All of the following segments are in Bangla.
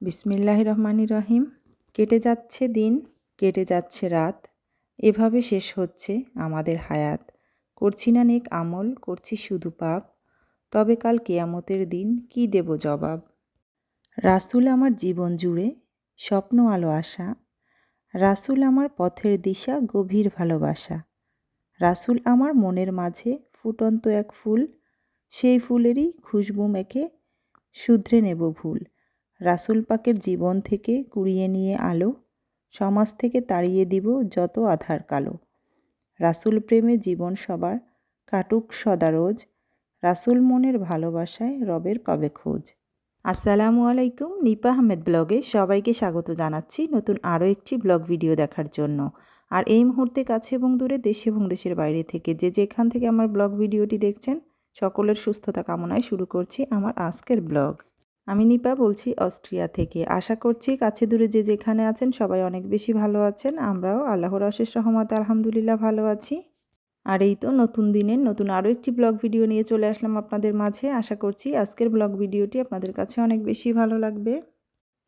বিসমিল্লাহ রহমানি রহিম। কেটে যাচ্ছে দিন, কেটে যাচ্ছে রাত। এভাবে শেষ হচ্ছে আমাদের হায়াত। করছি না নেক আমল, করছি শুধু পাপ। তবে কাল কেয়ামতের দিন কি দেব জবাব? রাসুল আমার জীবন জুড়ে স্বপ্ন আলো আশা রাসুল আমার পথের দিশা গভীর ভালোবাসা। রাসুল আমার মনের মাঝে ফুটন্ত এক ফুল। সেই ফুলেরই খুশবু মেখে শুধরে নেব ভুল। রাসুল পাকের জীবন থেকে কুড়িয়ে নিয়ে আলো, সমাজ থেকে তাড়িয়ে দিব যত আধার কালো। রাসুল প্রেমে জীবন সবার কাটুক সদা রোজ। রাসুল মনের ভালোবাসায় রবের পাবে খোঁজ। আসসালামু আলাইকুম, নিপা আহমেদ ব্লগে সবাইকে স্বাগত জানাচ্ছি নতুন আরও একটি ব্লগ ভিডিও দেখার জন্য। আর এই মুহূর্তে কাছে এবং দূরে দেশ এবং দেশের বাইরে থেকে যে যেখান থেকে আমার ব্লগ ভিডিওটি দেখছেন, সকলের সুস্থতা কামনায় শুরু করছি আমার আজকের ব্লগ। আমি নিপা বলছি অস্ট্রিয়া থেকে। আশা করছি কাছে দূরে যে যেখানে আছেন সবাই অনেক বেশি ভালো আছেন। আমরাও আল্লাহর অশেষ রহমত আলহামদুলিল্লাহ ভালো আছি। আর এই তো নতুন দিনের নতুন আরও একটি ব্লগ ভিডিও নিয়ে চলে আসলাম আপনাদের মাঝে। আশা করছি আজকের ব্লগ ভিডিওটি আপনাদের কাছে অনেক বেশি ভালো লাগবে।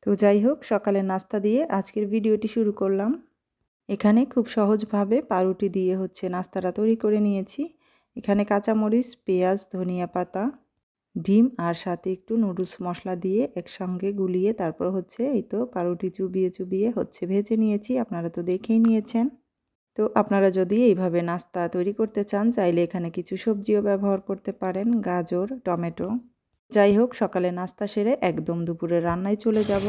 তো যাই হোক সকালে নাস্তা দিয়ে আজকের ভিডিওটি শুরু করলাম। এখানে খুব সহজভাবে পাউরুটি দিয়ে হচ্ছে নাস্তাটা তৈরি করে নিয়েছি। এখানে কাঁচামরিচ, পেঁয়াজ, ধনিয়া পাতা ডিম আর সাথে একটু নুডলস মশলা দিয়ে একসঙ্গে গুলিয়ে তারপর হচ্ছে এই তো পাউরুটি চুবিয়ে চুবিয়ে হচ্ছে ভেজে নিয়েছি। আপনারা তো দেখেই নিয়েছেন। তো আপনারা যদি এইভাবে নাস্তা তৈরি করতে চান, চাইলে এখানে কিছু সবজিও ব্যবহার করতে পারেন, গাজর, টমেটো। যাই হোক, সকালে নাস্তা সেরে একদম দুপুরে রান্নায় চলে যাব।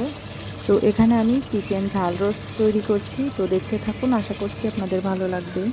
তো এখানে আমি চিকেন ঝাল রোস্ট তৈরি করছি। তো দেখতে থাকুন, আশা করছি আপনাদের ভালো লাগবে।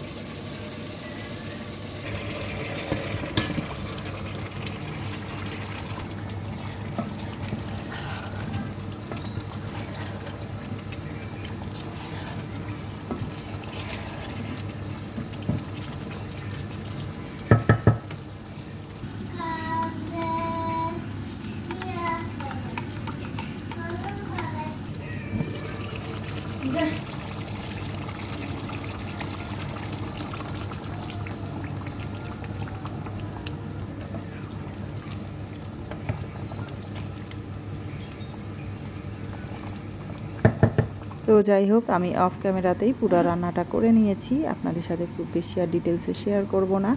তো যাই হোক, আমি অফ ক্যামেরাতেই পুরো রান্নাটা করে নিয়েছি। আপনাদের সাথে খুব বেশি আর ডিটেলসে শেয়ার করব না।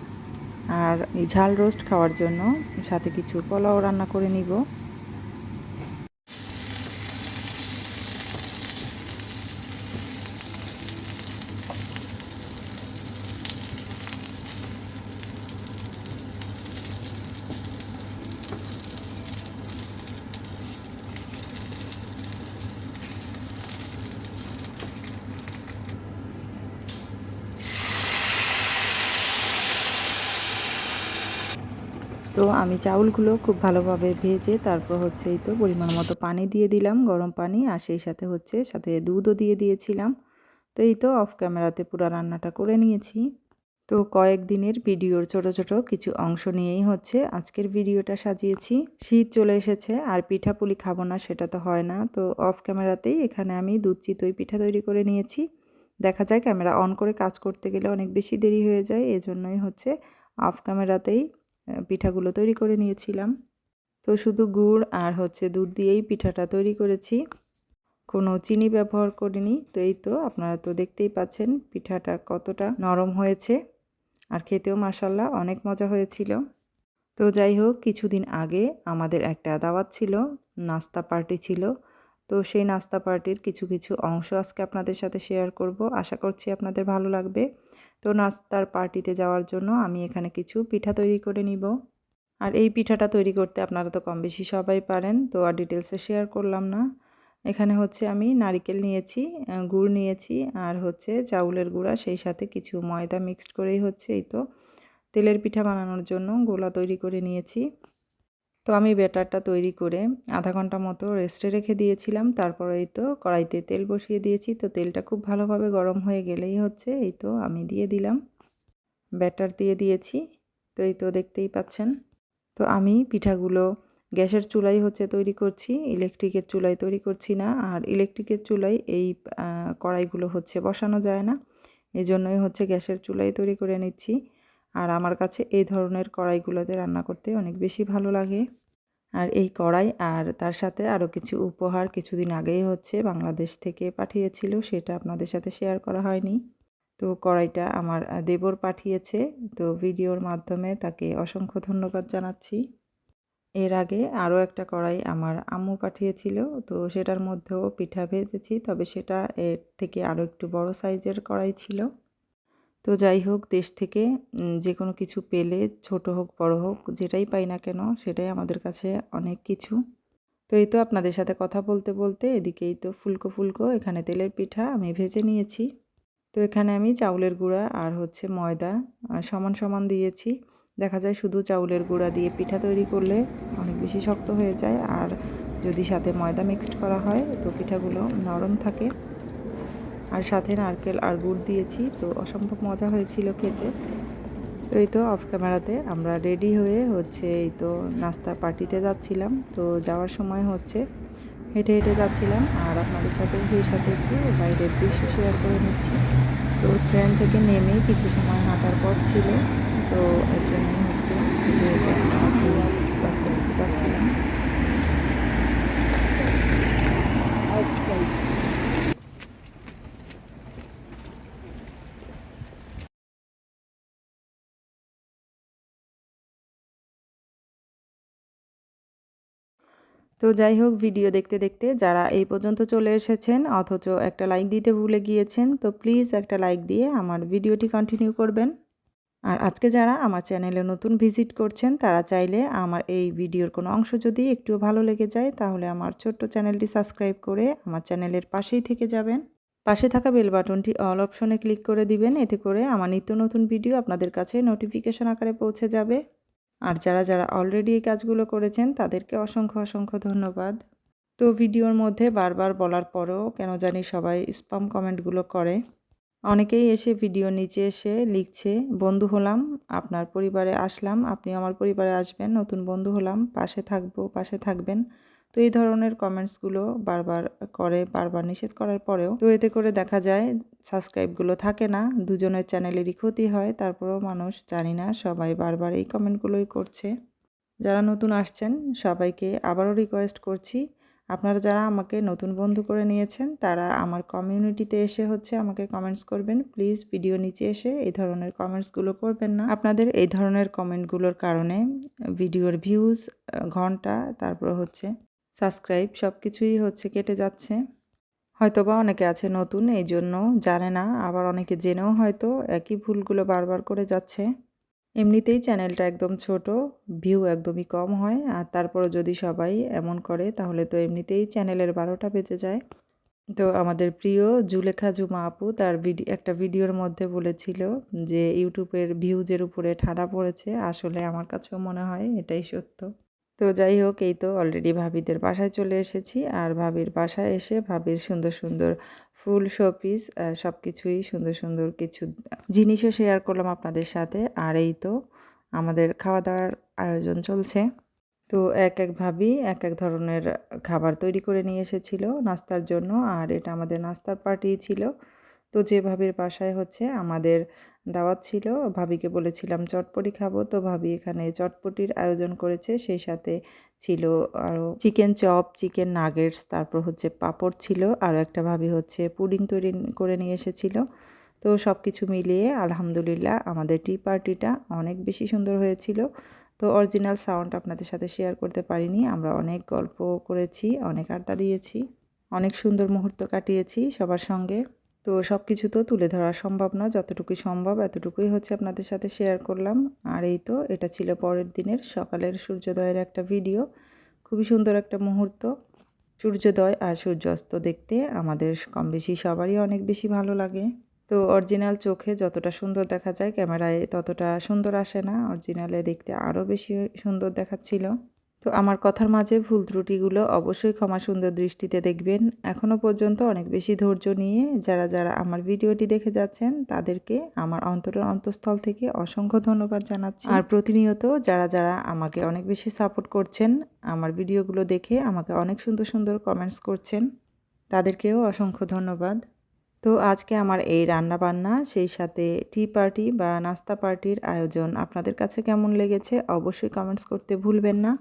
আর এই ঝাল রোস্ট খাওয়ার জন্য সাথে কিছু পোলাও রান্না করে নিব। তো আমি চাউলগুলো খুব ভালোভাবে ভেজে তারপর হচ্ছে এই তো পরিমাণ মতো পানি দিয়ে দিলাম, গরম পানি আর সেই সাথে হচ্ছে সাথে দুধও দিয়ে দিয়েছিলাম। তো এই তো অফ ক্যামেরাতে পুরো রান্নাটা করে নিয়েছি। তো কয়েক দিনের ভিডিওর ছোট ছোট কিছু অংশ নিয়েই হচ্ছে আজকের ভিডিওটা সাজিয়েছি। শীত চলে এসেছে আর পিঠাপুলি খাব না সেটা তো হয় না। তো অফ ক্যামেরাতেই এখানে আমি দুধ, চিতই পিঠা তৈরি করে নিয়েছি। দেখা যায় ক্যামেরা অন করে কাজ করতে গেলে অনেক বেশি দেরি হয়ে যায়, এজন্যই হচ্ছে অফ ক্যামেরাতেই পিঠাগুলো তৈরি করে নিয়েছিলাম। তো শুধু গুড় আর হচ্ছে দুধ দিয়েই পিঠাটা তৈরি করেছি। কোনো চিনি ব্যবহার করিনি। তো এই তো আপনারা তো দেখতেই পাচ্ছেন পিঠাটা কতটা নরম হয়েছে। আর খেতেও মাসাল্লাহ অনেক মজা হয়েছিল। তো যাই হোক, কিছুদিন আগে আমাদের একটা দাওয়াত ছিল, নাস্তা পার্টি ছিল। তো সেই নাস্তা পার্টির কিছু কিছু অংশ আজকে আপনাদের সাথে শেয়ার করব। আশা করছি আপনাদের ভালো লাগবে। তো নাস্তার পার্টিতে যাওয়ার জন্য আমি এখানে কিছু পিঠা তৈরি করে নিব। আর এই পিঠাটা তৈরি করতে আপনারা তো কম বেশি সবাই পারেন, তো আর ডিটেলসে শেয়ার করলাম না। এখানে হচ্ছে আমি নারিকেল নিয়েছি গুড় নিয়েছি, আর হচ্ছে চাউলের গুঁড়া, সেই সাথে কিছু ময়দা মিক্সড করেই হচ্ছে এই তো তেলের পিঠা বানানোর জন্য গোলা তৈরি করে নিয়েছি। তো আমি ব্যাটারটা তৈরি করে আধা ঘণ্টা মতো রেস্টে রেখে দিয়েছিলাম। তারপর এই তো কড়াইতে তেল বসিয়ে দিয়েছি। তো তেলটা খুব ভালোভাবে গরম হয়ে গেলেই হচ্ছে। এই তো আমি দিয়ে দিলাম। ব্যাটার দিয়ে দিয়েছি। তো এই তো দেখতেই পাচ্ছেন। তো আমি পিঠাগুলো গ্যাসের চুলাই হচ্ছে তৈরি করছি। ইলেকট্রিকের চুলাই তৈরি করছি না। আর ইলেকট্রিকের চুলাই এই কড়াইগুলো হচ্ছে বসানো যায় না। এই জন্যই হচ্ছে গ্যাসের চুলাই তৈরি করে নিচ্ছি। আর আমার কাছে এই ধরনের কড়াইগুলোতে রান্না করতে অনেক বেশি ভালো লাগে। আর এই কড়াই আর তার সাথে আরও কিছু উপহার কিছুদিন আগেই হচ্ছে বাংলাদেশ থেকে পাঠিয়েছিল, সেটা আপনাদের সাথে শেয়ার করা হয়নি। তো কড়াইটা আমার দেবর পাঠিয়েছে, তো ভিডিওর মাধ্যমে তাকে অসংখ্য ধন্যবাদ জানাচ্ছি। এর আগে আরও একটা কড়াই আমার আম্মু পাঠিয়েছিল, তো সেটার মধ্যেও পিঠা ভেজেছি, তবে সেটা এর থেকে আরও একটু বড় সাইজের কড়াই ছিল। তো যাই হোক, দেশ থেকে যে কোনো কিছু পেলে, ছোট হোক, বড় হোক, যেটাই পাই না কেন, সেটাই আমাদের কাছে অনেক কিছু। তো এই তো আপনাদের সাথে কথা বলতে বলতে এদিকেই তো ফুলকো ফুলকো, এখানে তেলের পিঠা আমি ভেজে নিয়েছি। তো এখানে আমি চাউলের গুঁড়া আর হচ্ছে ময়দা সমান সমান দিয়েছি। দেখা যায় শুধু চাউলের গুঁড়া দিয়ে পিঠা তৈরি করলে অনেক বেশি শক্ত হয়ে যায়, আর যদি সাথে ময়দা মিক্সড করা হয়, তো পিঠাগুলো নরম থাকে। আর সাথে নারকেল আর গুড় দিয়েছি, তো অসম্ভব মজা হয়েছিল খেতে। তো এই তো অফ ক্যামেরাতে আমরা রেডি হয়ে হচ্ছে এই তো নাস্তা পার্টিতে যাচ্ছিলাম। তো যাওয়ার সময় হচ্ছে হেঁটে হেঁটে যাচ্ছিলাম আর আপনাদের সাথে সেই সাথে একটু বাইরের দৃশ্য শেয়ার করে নিচ্ছি। তো ট্রেন থেকে নেমে কিছু সময় হাঁটার পথ ছিল। তো এর জন্য হচ্ছে রাস্তায় যাচ্ছিলাম। তো যাই হোক ভিডিও দেখতে দেখতে যারা এই পর্যন্ত চলে এসেছেন, অথচ একটা লাইক দিতে ভুলে গিয়েছেন, তো প্লিজ একটা লাইক দিয়ে আমার ভিডিওটি কন্টিনিউ করবেন। আর আজকে যারা আমার চ্যানেলে নতুন ভিজিট করছেন, তারা চাইলে আমার এই ভিডিওর কোনো অংশ যদি একটু ভালো লেগে যায়, তাহলে আমার ছোট্ট চ্যানেলটি সাবস্ক্রাইব করে আমার চ্যানেলের পাশেই থেকে যাবেন। পাশে থাকা বেল বাটনটি অল অপশনে ক্লিক করে দিবেন, এতে করে আমার নিত্য নতুন ভিডিও আপনাদের কাছে নোটিফিকেশন আকারে পৌঁছে যাবে। আর যারা যারা অলরেডি এই কাজগুলো করেছেন, তাদেরকে অসংখ্য অসংখ্য ধন্যবাদ। তো ভিডিওর মধ্যে বারবার বলার পরেও কেন জানি সবাই স্পাম কমেন্টগুলো করে। অনেকেই এসে ভিডিও নিচে এসে লিখছে, বন্ধু হলাম, আপনার পরিবারে আসলাম, আপনি আমার পরিবারে আসবেন, নতুন বন্ধু হলাম, পাশে থাকব, পাশে থাকবেন। তো এই ধরনের কমেন্টসগুলো বারবার করে, বারবার নিষেধ করার পরেও। তো এতে করে দেখা যায় সাবস্ক্রাইবগুলো থাকে না, দুজনের চ্যানেলেরই ক্ষতি হয়, তারপরেও মানুষ জানি না, সবাই বারবার এই কমেন্টগুলোই করছে। যারা নতুন আসছেন, সবাইকে আবারও রিকোয়েস্ট করছি, আপনারা যারা আমাকে নতুন বন্ধু করে নিয়েছেন, তারা আমার কমিউনিটিতে এসে হচ্ছে আমাকে কমেন্টস করবেন। প্লিজ ভিডিও নিচে এসে এই ধরনের কমেন্টসগুলো করবেন না। আপনাদের এই ধরনের কমেন্টগুলোর কারণে ভিডিওর ভিউজ ঘণ্টা, তারপর হচ্ছে সাবস্ক্রাইব সব কিছুই হচ্ছে কেটে যাচ্ছে। হয়তোবা অনেকে আছে নতুন এই জন্য জানে না, আবার অনেকে জেনেও হয়তো একই ভুলগুলো বারবার করে যাচ্ছে। এমনিতেই চ্যানেলটা একদম ছোট, ভিউ একদমই কম হয়, আর তারপরে যদি সবাই এমন করে, তাহলে তো এমনিতেই চ্যানেলের বারোটা বেজে যায়। তো আমাদের প্রিয় জুলেখা জুমা আপু তার ভিডিও একটা ভিডিওর মধ্যে বলেছিল যে, ইউটিউবের ভিউজের উপরে ঠাডা পড়েছে। আসলে আমার কাছেও মনে হয় এটাই সত্য। তো যাই হোক, এই তো অলরেডি ভাবিদের বাসায় চলে এসেছি। আর ভাবির বাসায় এসে ভাবির সুন্দর সুন্দর ফুল শোপিস সব কিছুই সুন্দর সুন্দর কিছু জিনিসও শেয়ার করলাম আপনাদের সাথে। আর এই তো আমাদের খাওয়া দাওয়ার আয়োজন চলছে। তো এক এক ভাবি এক এক ধরনের খাবার তৈরি করে নিয়ে এসেছিল নাস্তার জন্য। আর এটা আমাদের নাস্তার পার্টি ছিল। তো যে ভাবির বাসায় হচ্ছে আমাদের দাওয়াত ছিল, ভাবিকে বলেছিলাম, চটপটি খাব। তো ভাবি এখানে চটপটির আয়োজন করেছে, সেই সাথে ছিল আরও চিকেন চপ, চিকেন নাগেটস, তারপর হচ্ছে পাঁপড় ছিল আরও একটা ভাবি হচ্ছে পুডিং তৈরি করে নিয়ে এসেছিল। তো সব কিছু মিলিয়ে আলহামদুলিল্লাহ আমাদের টি পার্টিটা অনেক বেশি সুন্দর হয়েছিল। তো অরিজিনাল সাউন্ড আপনাদের সাথে শেয়ার করতে পারিনি, আমরা অনেক গল্প করেছি, অনেক আড্ডা দিয়েছি, অনেক সুন্দর মুহূর্ত কাটিয়েছি সবার সঙ্গে। তো সব কিছু তো তুলে ধরা সম্ভব না। যতটুকুই সম্ভব এতটুকুই হচ্ছে আপনাদের সাথে শেয়ার করলাম। আর এই তো, এটা ছিল পরের দিনের সকালের সূর্যোদয়ের একটা ভিডিও খুবই সুন্দর একটা মুহূর্ত। সূর্যোদয় আর সূর্যাস্ত দেখতে আমাদের কম বেশি সবারই অনেক বেশি ভালো লাগে। তো অরিজিনাল চোখে যতটা সুন্দর দেখা যায়, ক্যামেরায় ততটা সুন্দর আসে না। অরিজিনালে দেখতে আরও বেশি সুন্দর দেখাচ্ছিল। তো আমার কথার মাঝে ভুল ত্রুটিগুলো অবশ্যই ক্ষমা সুন্দর দৃষ্টিতে দেখবেন। এখনও পর্যন্ত অনেক বেশি ধৈর্য নিয়ে যারা যারা আমার ভিডিওটি দেখে যাচ্ছেন, তাদেরকে আমার অন্তরের অন্তঃস্থল থেকে অসংখ্য ধন্যবাদ জানাচ্ছি। আর প্রতিনিয়ত যারা যারা আমাকে অনেক বেশি সাপোর্ট করছেন, আমার ভিডিওগুলো দেখে আমাকে অনেক সুন্দর সুন্দর কমেন্টস করছেন, তাদেরকেও অসংখ্য ধন্যবাদ। তো আজকে আমার এই রান্না বান্না সেই সাথে টি পার্টি বা নাস্তা পার্টির আয়োজন আপনাদের কাছে কেমন লেগেছে, অবশ্যই কমেন্টস করতে ভুলবেন না।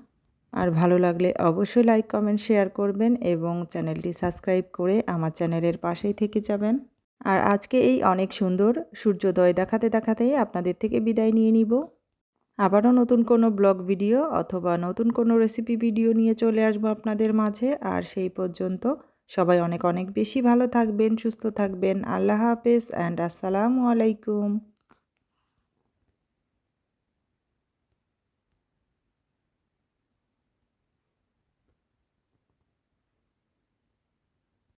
আর ভালো লাগলে অবশ্যই লাইক কমেন্ট শেয়ার করবেন এবং চ্যানেলটি সাবস্ক্রাইব করে আমার চ্যানেলের পাশেই থেকে যাবেন। আর আজকে এই অনেক সুন্দর সূর্যোদয় দেখাতে দেখাতেই আপনাদের থেকে বিদায় নিয়ে নিব। আবারও নতুন কোনো ব্লগ ভিডিও অথবা নতুন কোনো রেসিপি ভিডিও নিয়ে চলে আসব আপনাদের মাঝে। আর সেই পর্যন্ত সবাই অনেক অনেক বেশি ভালো থাকবেন, সুস্থ থাকবেন। আল্লাহ হাফেজ অ্যান্ড আসসালামু আলাইকুম।